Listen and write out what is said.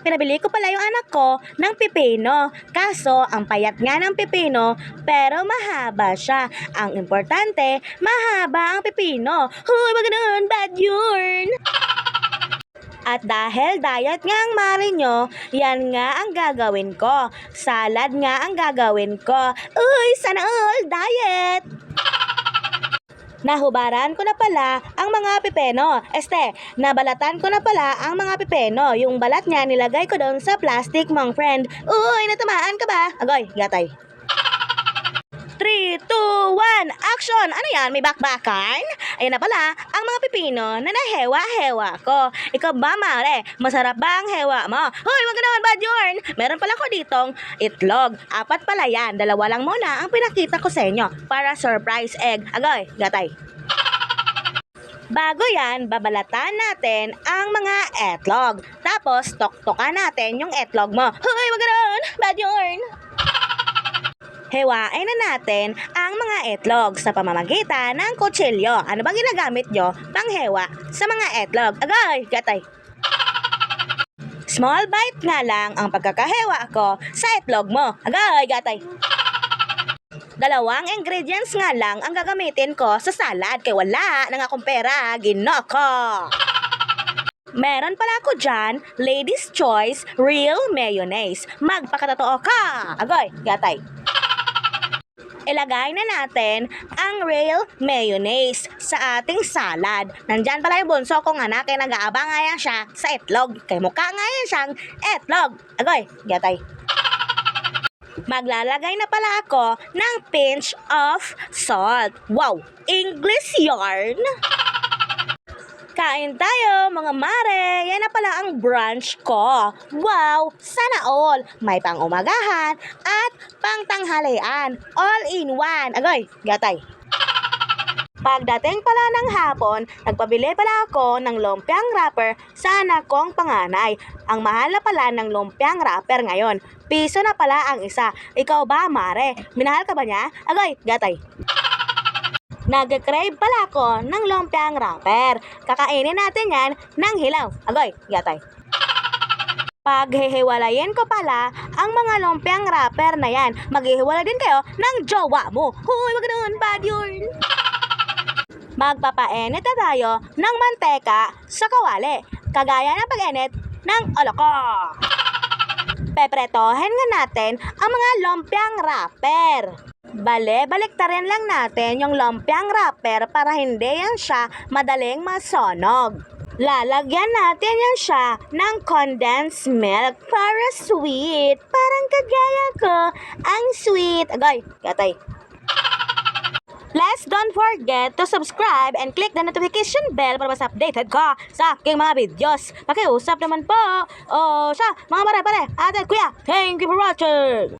pinabili ko pala yung anak ko ng pipino. Kaso, ang payat nga ng pipino, pero mahaba siya. Ang importante, mahaba ang pipino. Huy, wag ganun, bad yun! At dahil diet nga ang mari nyo, yan nga ang gagawin ko. Salad nga ang gagawin ko. Uy, sana all diet! Nahubaran ko na pala ang mga pipeno. Este, nabalatan ko na pala ang mga pipeno. Yung balat niya nilagay ko doon sa plastic, mong friend. Uy, natamaan ka ba? Agoy, gatay. Action! Ano yan? May bakbakan? Ayan na pala, ang mga pipino na nahewa-hewa ko. Ikaw ba, Mare? Masarap ba ang hewa mo? Hoy, wag naman, bad yarn! Meron pala ko ditong itlog. Apat pala yan. Dalawa lang muna ang pinakita ko sa inyo para surprise egg. Agoy, gatay. Bago yan, babalatan natin ang mga etlog. Tapos, toktokan natin yung etlog mo. Hoy, wag ganun! Bad yarn! Hewain na natin ang mga etlog sa pamamagitan ng kutsilyo. Ano bang ginagamit nyo pang hewa sa mga etlog? Agay, gatay. Small bite nga lang ang pagkakahewa ko sa etlog mo. Agay, gatay. Dalawang ingredients nga lang ang gagamitin ko sa salad kay wala nang akong pera, ginoko. Meron pala ako dyan, Ladies Choice Real Mayonnaise. Magpakatotoo ka! Agoy, gatay. Ilagay na natin ang real mayonnaise sa ating salad. Nandyan pala yung bunso kong anak kaya nag-aabang nga yan siya sa itlog. Kaya mukha nga yan siyang itlog. Agoy, gatay. Maglalagay na pala ako ng pinch of salt. Wow! English yarn! Kain tayo, mga mare. Yan na pala ang brunch ko. Wow! Sana all. May pang umagahan at pang tanghalian. All in one. Agoy, gatay. Pagdating pala ng hapon, nagpabili pala ako ng lumpiang wrapper sa anak kong panganay. Ang mahal na pala ng lumpiang wrapper ngayon. Piso na pala ang isa. Ikaw ba, mare? Minahal ka ba niya? Agoy, gatay. Nag-crave pala ako ng lumpiang wrapper. Kakainin natin yan ng hilaw. Agoy, gatay. Paghihiwalayin ko pala ang mga lumpiang wrapper na yan. Maghihiwalay din kayo ng jowa mo. Huy, wag ganun, bad yun. Magpapainit na tayo ng manteka sa kawali. Kagaya ng pag-init ng oloko. Pepretohin nga natin ang mga lumpiang wrapper. Bale, baliktarin lang natin yung lumpiang wrapper para hindi yan siya madaling masunog. Lalagyan natin yan siya ng condensed milk para sweet. Parang kagaya ko, ang sweet. Agay, gatay. Please don't forget to subscribe and click the notification bell para mas updated ka sa aking mga videos. Pakiusap naman po. O siya, mga mare pare, ate, kuya, thank you for watching.